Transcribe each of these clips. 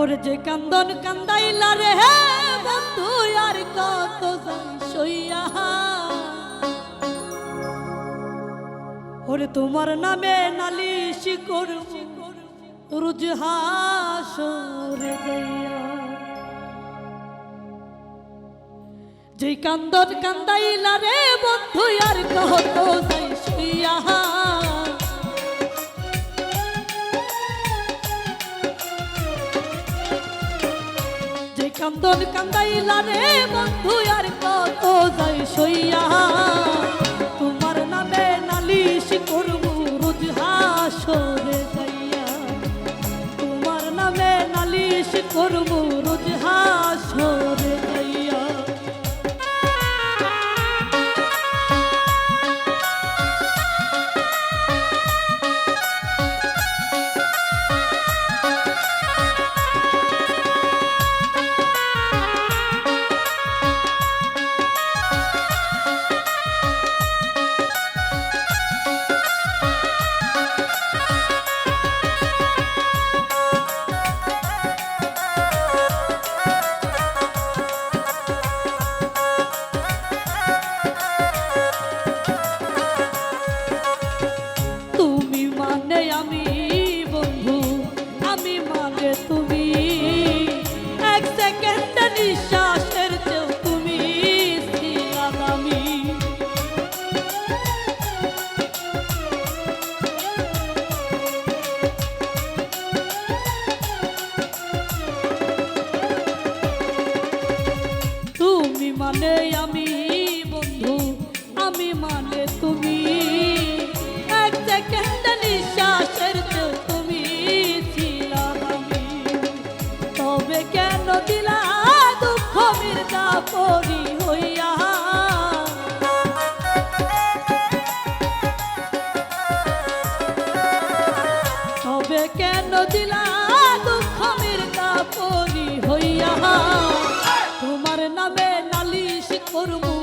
ওরে যে কান্দন কান্দাইলা রে হে বন্ধু, আর কত সইয়া। ওরে তোমার নামে হাসরে যাইয়া যে কান্দন কান্দাইলা রে বন্ধু, আর কত সইয়া। কান্দন কান্দাইলা রে বন্ধু আর কত যাই সইয়া। মানে আমি নালিশ করব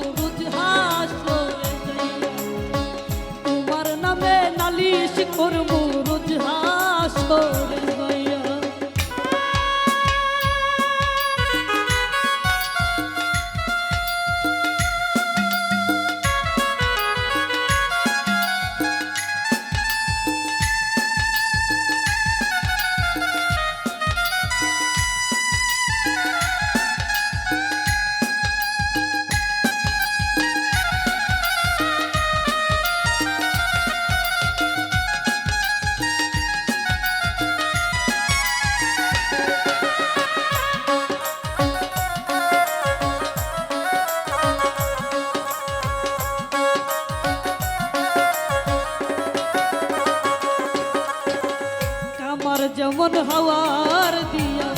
যেমন হাওয়ার দিয়া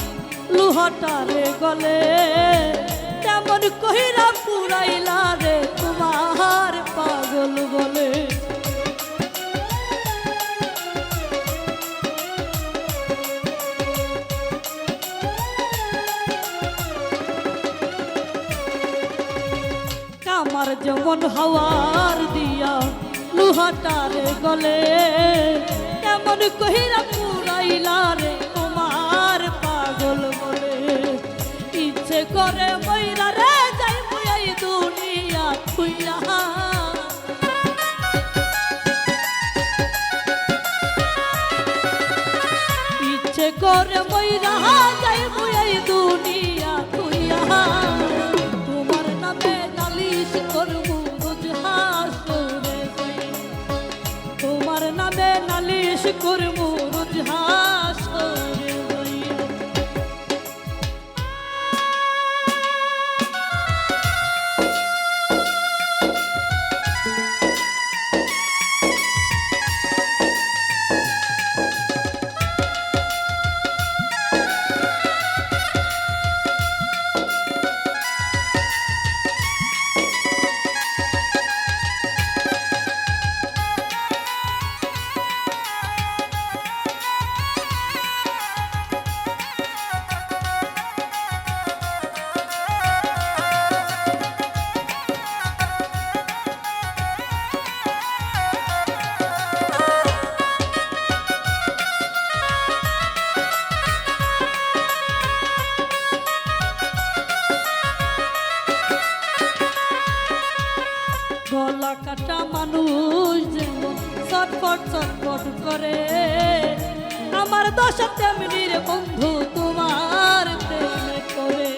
লোহাটারে গলে, তেমন কহিরা পুরাইলা রে তোমার পাগল বলে। কামার যেমন হাওয়ার দিয়া লোহাটারে গলে, তেমন কহিরা পুরাইলা রে, তোমার পাগল বলে ইচ্ছে করে ময়রা রে যাই মুই দুনিয়া খুইয়া ইচ্ছে করে ময়রা যাই মুই দুনিয়া গলা কাটা মানুষ যেমন চটপট চটপট করে। আমার দশা তেমনি রে বন্ধু, তোমার করে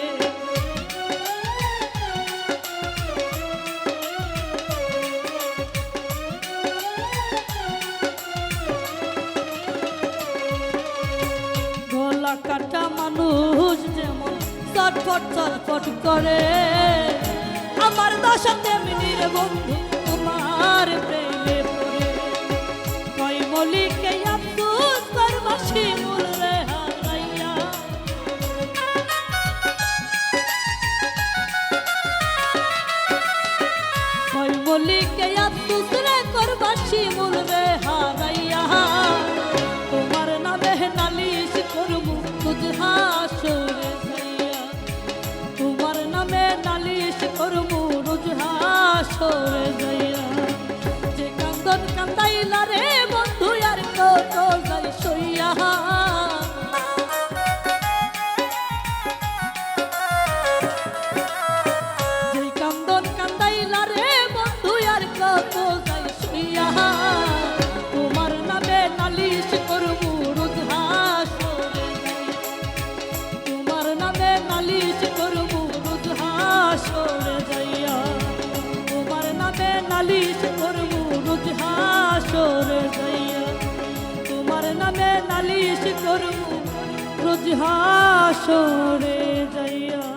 গলা কাটা মানুষ যেমন চটপট চটপট করে। আমার দশা তেমনি বন্ধু তোমার প্রেমে পড়ে। মলিকে করু প্রজহাসরে যাইয়া